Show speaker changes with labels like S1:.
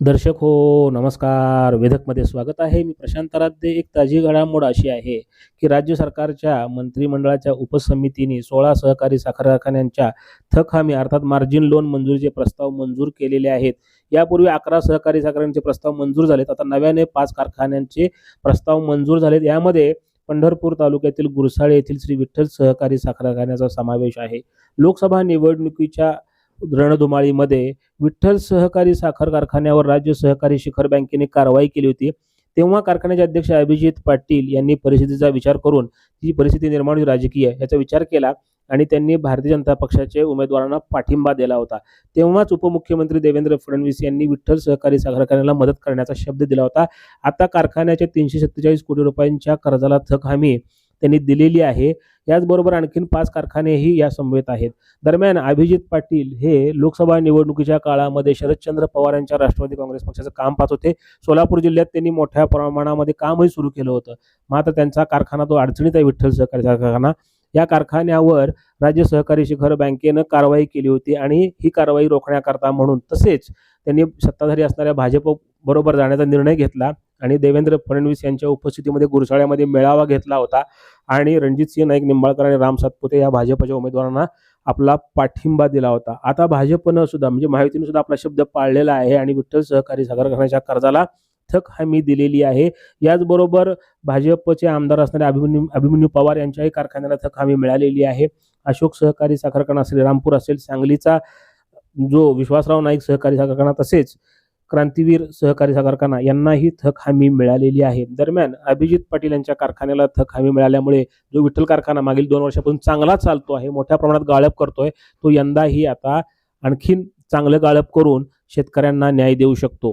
S1: दर्शक हो नमस्कार. वेधकमध्ये स्वागत आहे. मी प्रशांत आराध्य एक ताजी घडामोड अशी आहे की राज्य सरकारच्या मंत्रिमंडळाच्या उपसमितीने सोळा सहकारी साखर कारखान्यांच्या थक हमी अर्थात मार्जिन लोन मंजुरीचे प्रस्ताव मंजूर केलेले आहेत. यापूर्वी अकरा सहकारी साखरांचे प्रस्ताव मंजूर झालेत. आता नव्याने पाच कारखान्यांचे प्रस्ताव मंजूर झालेत. यामध्ये पंढरपूर तालुक्यातील गुरसाळे येथील श्री विठ्ठल सहकारी साखर कारखान्याचा समावेश आहे. लोकसभा निवडणुकीच्या रणधुमाळीमध्ये विठ्ठल सहकारी साखर कारखान्यावर राज्य सहकारी शिखर बँकेने कारवाई केली होती. तेव्हा कारखान्याचे अध्यक्ष अभिजित पाटील यांनी परिस्थितीचा विचार करून जी परिस्थिती निर्माण होती राजकीय याचा विचार केला आणि त्यांनी भारतीय जनता पक्षाचे उमेदवारांना पाठिंबा दिला होता. तेव्हाच उपमुख्यमंत्री देवेंद्र फडणवीस यांनी विठ्ठल सहकारी साखर कारखान्याला मदत करण्याचा शब्द दिला होता. आता कारखान्याच्या तीनशे सत्तेचाळीस कोटी रुपयांच्या कर्जाला थक हमी त्यांनी दिलेली आहे. याचबरोबर आणखीन पाच कारखानेही या समवेत आहेत. दरम्यान अभिजित पाटील हे लोकसभा निवडणुकीच्या काळामध्ये शरदचंद्र पवार यांच्या राष्ट्रवादी काँग्रेस पक्षाचं काम पाहत होते. सोलापूर जिल्ह्यात त्यांनी मोठ्या प्रमाणामध्ये कामही सुरू केलं होतं. मात्र त्यांचा कारखाना तो अडचणीत आहे विठ्ठल सहकारी कारखाना. या कारखान्यावर राज्य सहकारी शिखर बँकेनं कारवाई केली होती आणि ही कारवाई रोखण्याकरता म्हणून तसेच त्यांनी सत्ताधारी असणाऱ्या भाजप बरोबर जाण्याचा निर्णय घेतला. आणि देवेंद्र फडणवीस यांच्या उपस्थितीमध्ये गुरसाळ्यामध्ये मेळावा घेतला होता. आणि रणजितसिंह नाईक निंबाळकर आणि राम सातपुते या भाजपच्या उमेदवारांना आपला पाठिंबा दिला होता. आता भाजपनं सुद्धा म्हणजे महायुतीनं सुद्धा आपला शब्द पाळलेला आहे आणि विठ्ठल सहकारी साखर कर्जाला थक हमी दिलेली आहे. याचबरोबर भाजपचे आमदार असणारे अभिमन्यू अभिमन्यू पवार यांच्याही कारखान्याला थक हमी मिळालेली आहे. अशोक सहकारी साखर कारखाना असेल रामपूर असेल सांगलीचा जो विश्वासराव नाईक सहकारी साखर कारखाना तसेच क्रांतीवीर सहकारी साखर कारखाना यांनाही थक हमी मिळालेली आहे. दरम्यान अभिजित पाटील यांच्या कारखान्याला थक हमी मिळाल्यामुळे जो विठ्ठल कारखाना मागील दोन वर्षापासून चांगला चालतो आहे मोठ्या प्रमाणात गाळप करतोय तो यंदाही आता आणखीन चांगलं गाळप करून शेतकऱ्यांना न्याय देऊ शकतो.